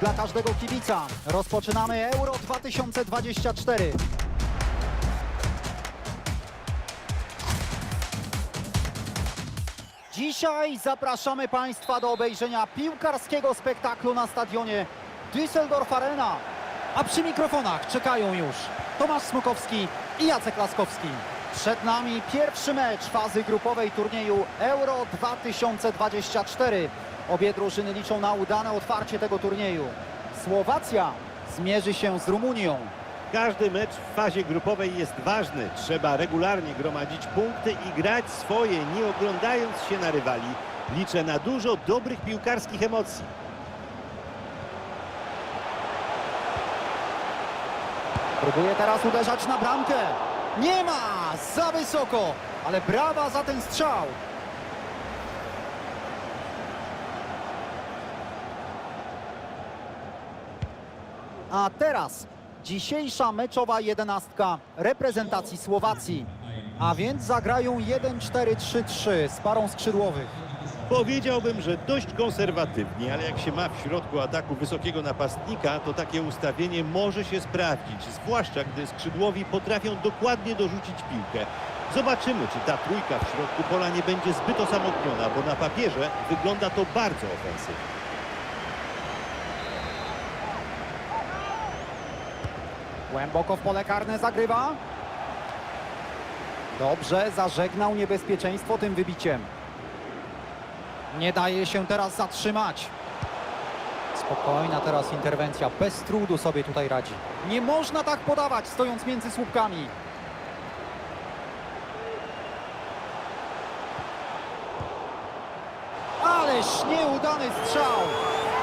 Dla każdego kibica rozpoczynamy Euro 2024. Dzisiaj zapraszamy Państwa do obejrzenia piłkarskiego spektaklu na stadionie Düsseldorf Arena. A przy mikrofonach czekają już Tomasz Smukowski i Jacek Laskowski. Przed nami pierwszy mecz fazy grupowej turnieju Euro 2024. Obie drużyny liczą na udane otwarcie tego turnieju. Słowacja zmierzy się z Rumunią. Każdy mecz w fazie grupowej jest ważny. Trzeba regularnie gromadzić punkty i grać swoje, nie oglądając się na rywali. Liczę na dużo dobrych piłkarskich emocji. Próbuje teraz uderzać na bramkę. Nie ma! Za wysoko! Ale brawa za ten strzał! A teraz dzisiejsza meczowa jedenastka reprezentacji Słowacji. A więc zagrają 1-4-3-3 z parą skrzydłowych. Powiedziałbym, że dość konserwatywnie, ale jak się ma w środku ataku wysokiego napastnika, to takie ustawienie może się sprawdzić, zwłaszcza gdy skrzydłowi potrafią dokładnie dorzucić piłkę. Zobaczymy, czy ta trójka w środku pola nie będzie zbyt osamotniona, bo na papierze wygląda to bardzo ofensywnie. Głęboko w pole karne zagrywa. Dobrze, zażegnał niebezpieczeństwo tym wybiciem. Nie daje się teraz zatrzymać. Spokojna teraz interwencja, bez trudu sobie tutaj radzi. Nie można tak podawać, stojąc między słupkami. Ależ nieudany strzał.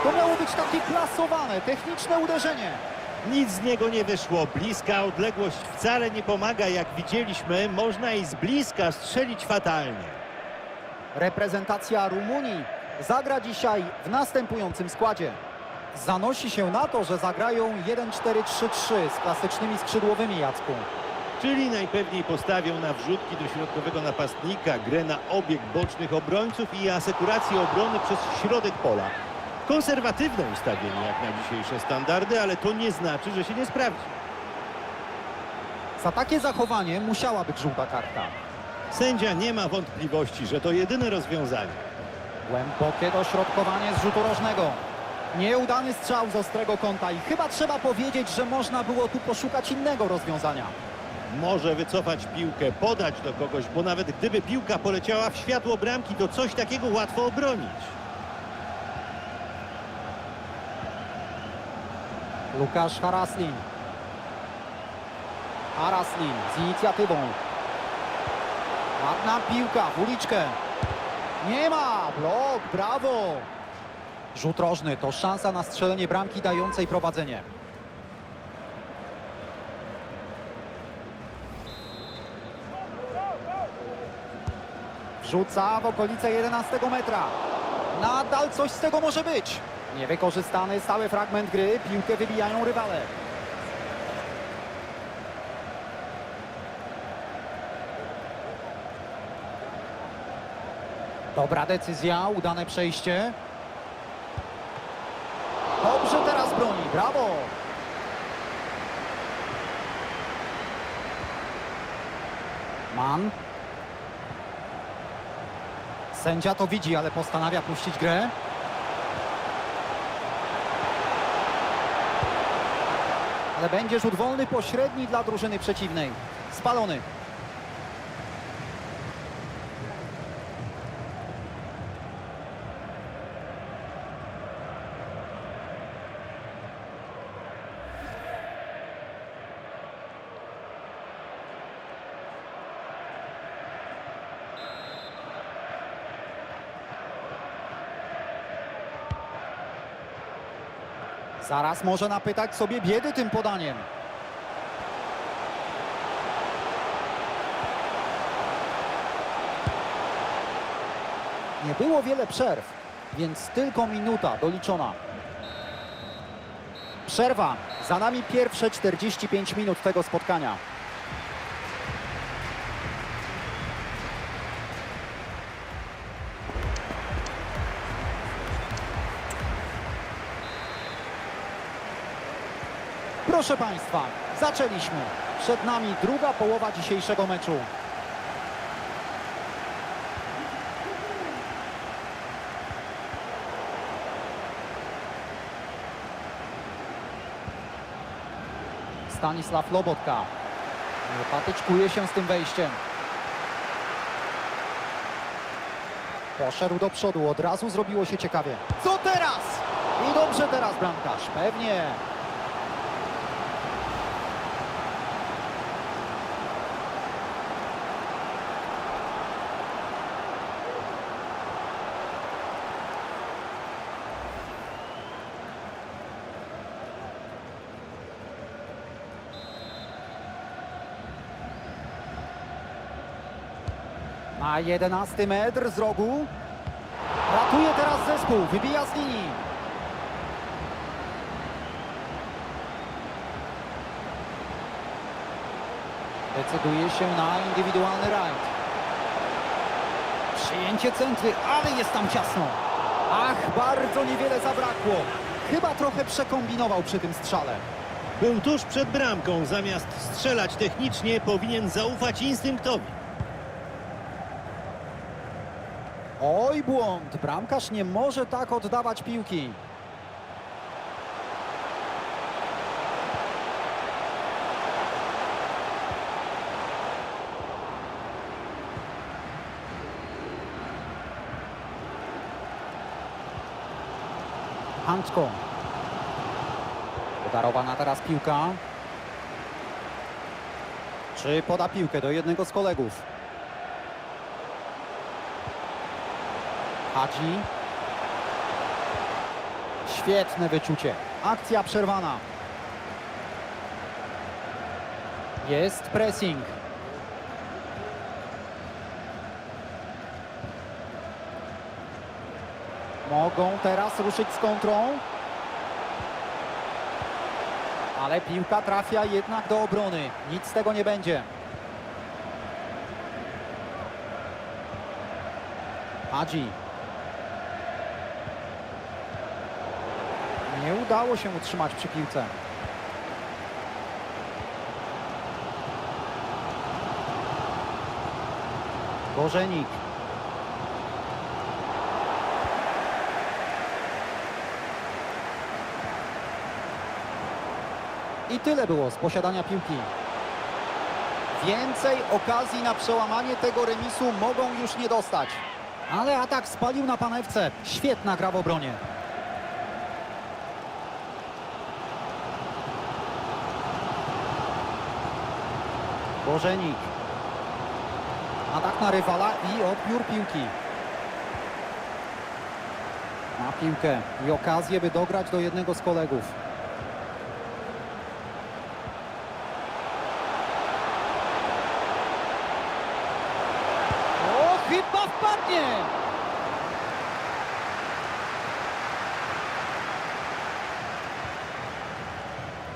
To miało być takie klasowane, techniczne uderzenie. Nic z niego nie wyszło. Bliska odległość wcale nie pomaga. Jak widzieliśmy, można i z bliska strzelić fatalnie. Reprezentacja Rumunii zagra dzisiaj w następującym składzie. Zanosi się na to, że zagrają 1-4-3-3 z klasycznymi skrzydłowymi Jacku. Czyli najpewniej postawią na wrzutki do środkowego napastnika, grę na obieg bocznych obrońców i asekurację obrony przez środek pola. Konserwatywne ustawienie jak na dzisiejsze standardy, ale to nie znaczy, że się nie sprawdzi. Za takie zachowanie musiała być żółta karta. Sędzia nie ma wątpliwości, że to jedyne rozwiązanie. Głębokie dośrodkowanie z rzutu rożnego. Nieudany strzał z ostrego kąta i chyba trzeba powiedzieć, że można było tu poszukać innego rozwiązania. Może wycofać piłkę, podać do kogoś, bo nawet gdyby piłka poleciała w światło bramki, to coś takiego łatwo obronić. Łukasz Haraslin. Haraslin z inicjatywą. Ładna piłka w uliczkę. Nie ma! Blok, brawo! Rzut rożny to szansa na strzelenie bramki dającej prowadzenie. Wrzuca w okolice 11 metra. Nadal coś z tego może być. Niewykorzystany stały fragment gry, piłkę wybijają rywale. Dobra decyzja, udane przejście. Dobrze teraz broni, brawo! Man. Sędzia to widzi, ale postanawia puścić grę. Ale będzie rzut wolny pośredni dla drużyny przeciwnej. Spalony. Zaraz może napytać sobie biedy tym podaniem. Nie było wiele przerw, więc tylko minuta doliczona. Przerwa. Za nami pierwsze 45 minut tego spotkania. Proszę Państwa, zaczęliśmy. Przed nami druga połowa dzisiejszego meczu. Stanisław Lobotka. Patyczkuje się z tym wejściem. Poszedł do przodu, od razu zrobiło się ciekawie. Co teraz? I dobrze teraz bramkarz, pewnie. Na 11 metr z rogu. Ratuje teraz zespół, wybija z linii. Decyduje się na indywidualny rajd. Przyjęcie centry, ale jest tam ciasno. Ach, bardzo niewiele zabrakło. Chyba trochę przekombinował przy tym strzale. Był tuż przed bramką. Zamiast strzelać technicznie, powinien zaufać instynktowi. Oj, błąd. Bramkarz nie może tak oddawać piłki. Hanczko. Podarowana teraz piłka. Czy poda piłkę do jednego z kolegów? Hadzi. Świetne wyczucie. Akcja przerwana. Jest pressing. Mogą teraz ruszyć z kontrą. Ale piłka trafia jednak do obrony. Nic z tego nie będzie. Hadzi. Nie udało się utrzymać przy piłce. Gorzenik. I tyle było z posiadania piłki. Więcej okazji na przełamanie tego remisu mogą już nie dostać. Ale atak spalił na panewce. Świetna gra w obronie. Bożenik. Atak na rywala i odbiór piłki. Ma piłkę i okazję, by dograć do jednego z kolegów. O, chyba wpadnie!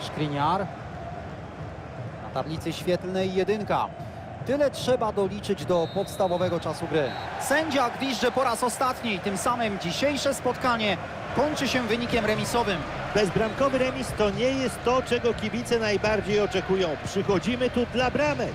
Szkliniar. Tablicy świetlnej jedynka. Tyle trzeba doliczyć do podstawowego czasu gry. Sędzia gwizdże po raz ostatni. Tym samym dzisiejsze spotkanie kończy się wynikiem remisowym. Bezbramkowy remis to nie jest to, czego kibice najbardziej oczekują. Przychodzimy tu dla bramek.